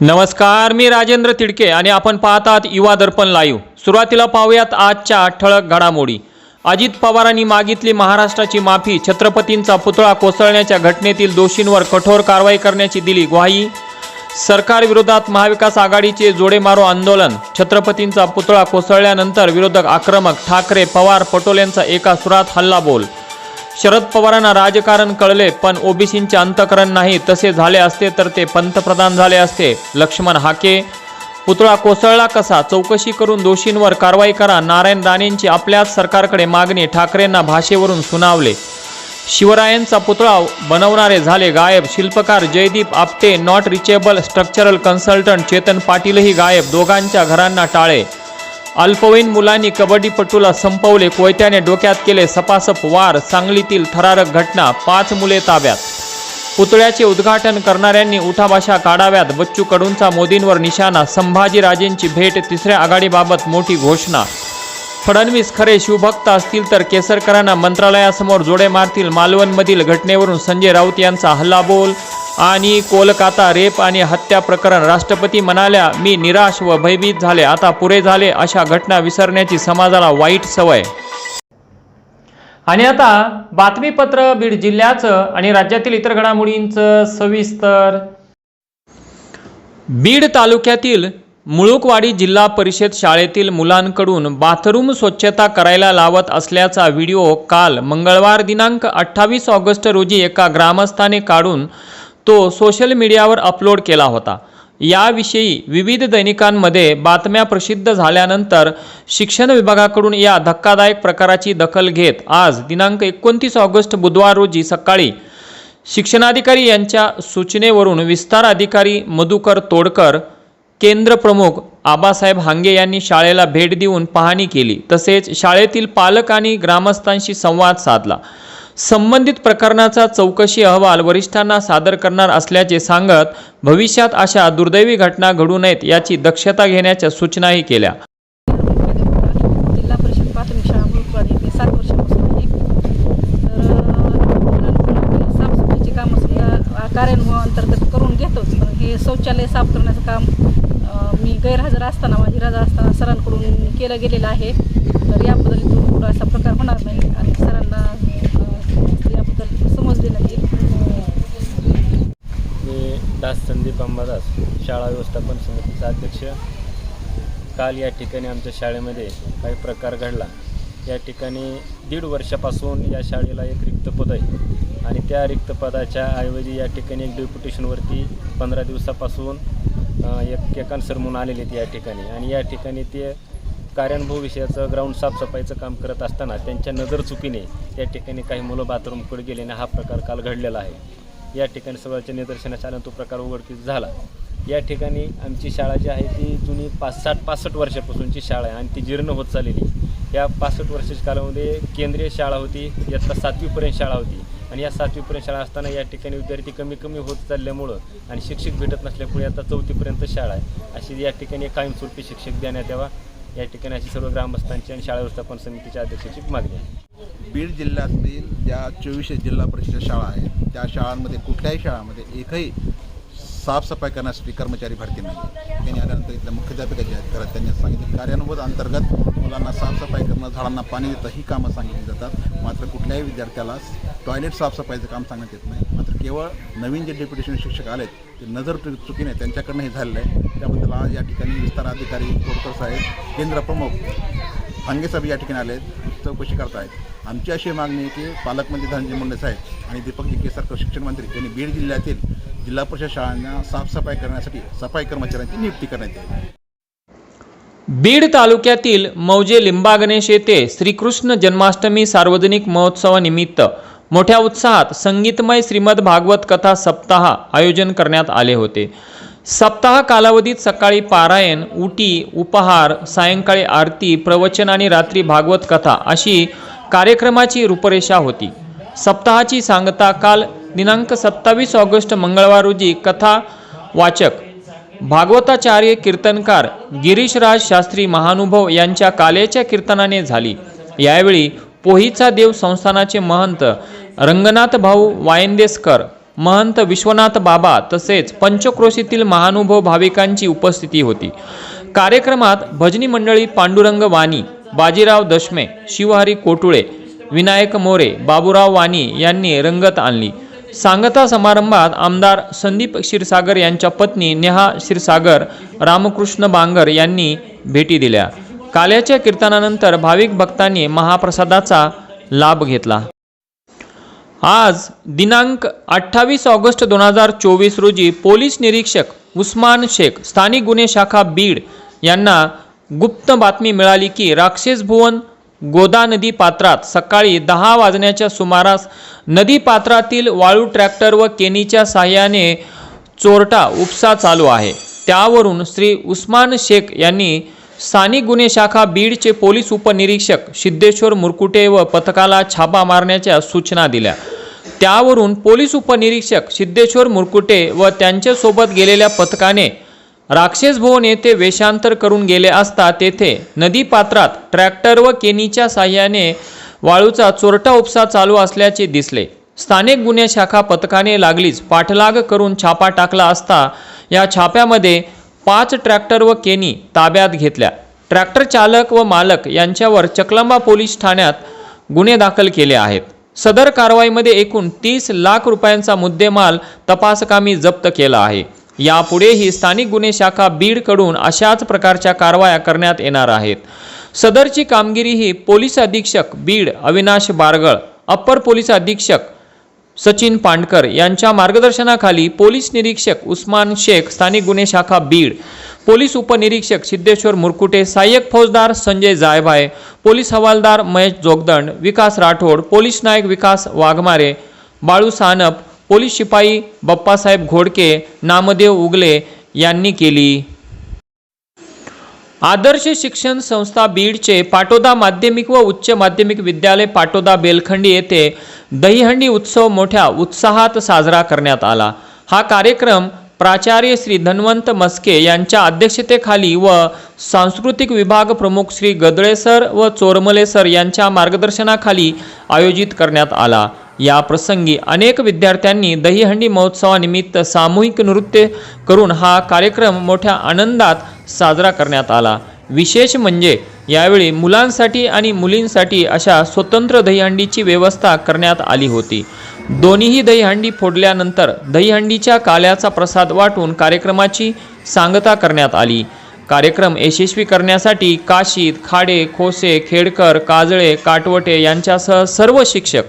नमस्कार मी राजेंद्र तिडके आणि आपण पाहतात युवा दर्पण लाईव्ह सुरुवातीला पाहूयात आजच्या ठळक घडामोडी. अजित पवारांनी मागितली महाराष्ट्राची माफी छत्रपतींचा पुतळा कोसळण्याच्या घटनेतील दोषींवर कठोर कारवाई करण्याची दिली ग्वाही. सरकारविरोधात महाविकास आघाडीचे जोडेमारो आंदोलन छत्रपतींचा पुतळा कोसळल्यानंतर विरोधक आक्रमक ठाकरे पवार पटोलेंचा एका सुरात हल्ला बोल शरद पवारांना राजकारण कळले पण ओबीसींचे अंतकरण नाही. तसे झाले असते तर ते पंतप्रधान झाले असते. लक्ष्मण हाके पुतळा कोसळला कसा? चौकशी करून दोषींवर कारवाई करा. नारायण राणेंची आपल्याच सरकारकडे मागणी ठाकरेंना भाषेवरून सुनावले. शिवरायांचा पुतळा बनवणारे झाले गायब. शिल्पकार Jaydeep Apte not reachable structural consultant Chetan पाटीलही गायब. दोघांच्या घरांना टाळे अल्पवयीन मुलांनी कबड्डीपटूला संपवले कोयत्याने डोक्यात केले सपासप वार सांगलीतील थरारक घटना पाच मुले ताब्यात. पुतळ्याचे उद्घाटन करणाऱ्यांनी उठाभाषा काढाव्यात बच्चू कडूंचा मोदींवर निशाणा संभाजीराजेंची भेट तिसऱ्या आघाडीबाबत मोठी घोषणा. फडणवीस खरे शिवभक्त असतील तर केसरकरांना मंत्रालयासमोर जोडे मारतील मालवणमधील घटनेवरून संजय राऊत यांचा हल्लाबोल आणि कोलकाता रेप आणि हत्या प्रकरण. राष्ट्रपती म्हणाल्या मी निराश व भयभीत झाले. आता पुरे झाले अशा घटना विसरण्याची समाजाला वाईट सवय. आणि आता बातमीपत्र बीड जिल्ह्याचं आणि राज्यातील इतर घडामोडींचं सविस्तर. बीड तालुक्यातील मुळुकवाडी जिल्हा परिषद शाळेतील मुलांकडून बाथरूम स्वच्छता करायला लावत असल्याचा व्हिडिओ काल मंगळवार दिनांक अठ्ठावीस ऑगस्ट रोजी एका ग्रामस्थाने काढून तो सोशल मीडियावर अपलोड केला होता. याविषयी विविध दैनिकांमध्ये बातम्या प्रसिद्ध झाल्यानंतर शिक्षण विभागाकडून या धक्कादायक प्रकाराची दखल घेत आज दिनांक एकोणतीस ऑगस्ट बुधवार रोजी सकाळी शिक्षणाधिकारी यांच्या सूचनेवरून विस्तार अधिकारी मधुकर तोडकर केंद्र प्रमुख आबासाहेब हांगे यांनी शाळेला भेट देऊन पाहणी केली. तसेच शाळेतील पालक आणि ग्रामस्थांशी संवाद साधला. संबंधित प्रकरणाचा चौकशी अहवाल वरिष्ठांना सादर करणार असल्याचे सांगत भविष्यात अशा दुर्दैवी घटना घडू नयेत याची दक्षता घेण्याच्या सूचनाही केल्या. जिल्हा परिषद प्राथमिक शाळा सात वर्षापासून आहे. तर साफसफाईची कामं सुद्धा अंतर्गत करून घेतोच पण हे शौचालय साफ करण्याचं काम मी गैरहजर असताना माझी रजा असताना सरांकडून केलं गेलेलं आहे. तर याबद्दल असा प्रकार होणार नाही. आणि सरांना अं, याबद्दल समज देण्यात येईल मी दास अंबादास शाळा व्यवस्थापन समितीचा अध्यक्ष. काल या ठिकाणी आमच्या शाळेमध्ये काही प्रकार घडला. या ठिकाणी दीड वर्षापासून या शाळेला एक रिक्त पद आहे आणि त्या रिक्त पदाच्या ऐवजी या ठिकाणी एक डेप्युटेशनवरती पंधरा दिवसापासून एक केकान सर म्हणून आलेले आहेत या ठिकाणी. आणि या ठिकाणी ते कार्यानुभव विषयाचं ग्राउंड साफसफाईचं काम करत असताना त्यांच्या नजर चुकीने या ठिकाणी काही मुलं बाथरूमकडे गेल्याने हा प्रकार काल घडलेला आहे. या ठिकाणी सभाच्या निदर्शनास आल्यानं तो प्रकार उघडकीस झाला. या ठिकाणी आमची शाळा जी आहे ती जुनी पाच साठ पासष्ट वर्षापासूनची शाळा आहे आणि ती जीर्ण होत चाललेली या पासष्ट वर्षाच्या कालामध्ये केंद्रीय शाळा होती यातला सातवीपर्यंत शाळा होती. आणि या सातवीपर्यंत शाळा असताना या ठिकाणी विद्यार्थी कमी कमी होत चालल्यामुळं आणि शिक्षक भेटत नसल्यामुळे आता चौथीपर्यंत शाळा आहे. अशी या ठिकाणी कायमस्वरूपी शिक्षक देण्यात यावा या ठिकाणी अशी सर्व ग्रामस्थांची आणि शाळा व्यवस्थापन समितीच्या अध्यक्षाची मागणी आहे. बीड जिल्ह्यातील ज्या चोवीसशे जिल्हा परिषद शाळा आहेत त्या शाळांमध्ये कुठल्याही शाळांमध्ये एकही साफसफाई करण्यासाठी कर्मचारी भरती नाही. त्यांनी आल्यानंतर इथल्या मुख्याध्यापकाचे आहेत करत त्यांनी सांगितले कार्यानुभव अंतर्गत मुलांना साफसफाई करणं झाडांना पाणी देतं ही कामं सांगितली जातात. मात्र कुठल्याही विद्यार्थ्याला टॉयलेट साफसफाईचं काम सांगण्यात येत नाही. मात्र केवळ नवीन जे डेप्युटेशन शिक्षक आलेत ते नजर चुकीने त्यांच्याकडनं हे झालेलं आहे. त्याबद्दल आज या ठिकाणी विस्तार अधिकारी तोडकर साहेब केंद्र प्रमुख हांगे साहेब या ठिकाणी आले आहेत चौकशी करतायत. आमची अशी मागणी आहे की पालकमंत्री धनंजय मुंडे साहेब आणि दीपकजी केसरकर शिक्षण मंत्री यांनी बीड जिल्ह्यातील जिल्हा परिषद शाळांना साफसफाई करण्यासाठी सफाई कर्मचाऱ्यांची नियुक्ती करण्यात येईल. बीड तालुक्यातील मौजे लिंबागणेश येथे श्रीकृष्ण जन्माष्टमी सार्वजनिक महोत्सवानिमित्त मोठ्या उत्साहात संगीतमय श्रीमद भागवत कथा सप्ताह आयोजन करण्यात आले होते. सप्ताह कालावधीत सकाळी पारायण उटी उपहार सायंकाळी आरती प्रवचन आणि रात्री भागवत कथा अशी कार्यक्रमाची रूपरेषा होती. सप्ताहाची सांगता काल दिनांक सत्तावीस ऑगस्ट मंगळवार रोजी कथा वाचक भागवताचार्य कीर्तनकार गिरीशराज शास्त्री महानुभव यांच्या कालेच्या कीर्तनाने झाली. यावेळी पोहीचा देव संस्थानाचे महंत रंगनाथ भाऊ वायंदेसकर महंत विश्वनाथ बाबा तसेच पंचक्रोशीतील महानुभव भाविकांची उपस्थिती होती. कार्यक्रमात भजनी मंडळी पांडुरंग वाणी बाजीराव दशमे शिवहरी कोटुळे विनायक मोरे बाबूराव वाणी यांनी रंगत आणली. सांगता समारंभात आमदार संदीप क्षीरसागर यांच्या पत्नी नेहा क्षीरसागर रामकृष्ण बांगर यांनी भेटी दिल्या. काल्याच्या कीर्तनानंतर भाविक भक्तांनी महाप्रसादाचा लाभ घेतला. आज दिनांक अठ्ठावीस ऑगस्ट दोन हजार चोवीस रोजी पोलीस निरीक्षक उस्मान शेख स्थानिक गुन्हे शाखा बीड यांना गुप्त बातमी मिळाली की राक्षस भुवन गोदा नदी पात्रात सकाळी दहा वाजण्याच्या सुमारास नदी पात्रातील वाळू ट्रॅक्टर व केनीच्या साह्याने चोरटा उपसा चालू आहे. त्यावरून श्री उस्मान शेख यांनी स्थानिक गुन्हे शाखा बीडचे पोलीस उपनिरीक्षक सिद्धेश्वर मुरकुटे व पथकाला छापा मारण्याच्या सूचना दिल्या. त्यावरून पोलीस उपनिरीक्षक सिद्धेश्वर मुरकुटे व त्यांच्यासोबत गेलेल्या पथकाने राक्षस भवन येथे वेषांतर करून गेले असता तेथे नदीपात्रात ट्रॅक्टर व केनीच्या साह्याने वाळूचा चोरटा उपसा चालू असल्याचे दिसले. स्थानिक गुन्हे शाखा पथकाने लागलीच पाठलाग करून छापा टाकला असता या छाप्यामध्ये पाच ट्रॅक्टर व केनी ताब्यात घेतल्या. ट्रॅक्टर चालक व मालक यांच्यावर चकलंबा पोलीस ठाण्यात गुन्हे दाखल केले आहेत. सदर कारवाईमध्ये एकूण तीस लाख रुपयांचा मुद्देमाल तपासकामी जप्त केला आहे. यापुढेही स्थानिक गुन्हे शाखा बीडकडून अशाच प्रकारच्या कारवाया करण्यात येणार आहेत. सदरची कामगिरी ही पोलीस अधीक्षक बीड अविनाश बारगळ अप्पर पोलीस अधीक्षक सचिन पांडकर यांच्या मार्गदर्शनाखाली पोलीस निरीक्षक उस्मान शेख स्थानिक गुन्हे शाखा बीड पोलीस उपनिरीक्षक सिद्धेश्वर मुरकुटे सहाय्यक फौजदार संजय जायभाय पोलीस हवालदार महेश जोगदंड विकास राठोड पोलीस नायक विकास वाघमारे बाळू सानप पोलीस शिपाई बप्पासाहेब घोडके नामदेव उगले यांनी केली. आदर्श शिक्षण संस्था बीडचे पाटोदा माध्यमिक व उच्च माध्यमिक विद्यालय पाटोदा बेलखंडी येथे दहीहंडी उत्सव मोठ्या उत्साहात साजरा करण्यात आला. हा कार्यक्रम प्राचार्य श्री धन्वंत मस्के यांच्या अध्यक्षतेखाली व सांस्कृतिक विभाग प्रमुख श्री गदळे सर व चोरमले सर यांच्या मार्गदर्शनाखाली आयोजित करण्यात आला. या प्रसंगी अनेक विद्यार्थ्यांनी दहीहंडी महोत्सवानिमित्त सामूहिक नृत्य करून हा कार्यक्रम मोठ्या आनंदात साजरा करण्यात आला. विशेष म्हणजे यावेळी मुलांसाठी आणि मुलींसाठी अशा स्वतंत्र दहीहंडीची व्यवस्था करण्यात आली होती. दोन्हीही दहीहंडी फोडल्यानंतर दहीहंडीच्या काल्याचा प्रसाद वाटून कार्यक्रमाची सांगता करण्यात आली. कार्यक्रम यशस्वी करण्यासाठी काशीद खाडे खोसे खेडकर काजळे काटवटे यांच्यासह सर्व शिक्षक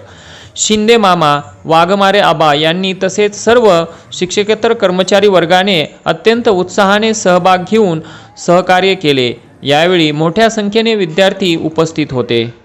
शिंदे मामा वाघमारे आबा यांनी तसेच सर्व शिक्षकेतर कर्मचारी वर्गाने अत्यंत उत्साहाने सहभाग घेऊन सहकार्य केले. यावेळी मोठ्या संख्येने विद्यार्थी उपस्थित होते.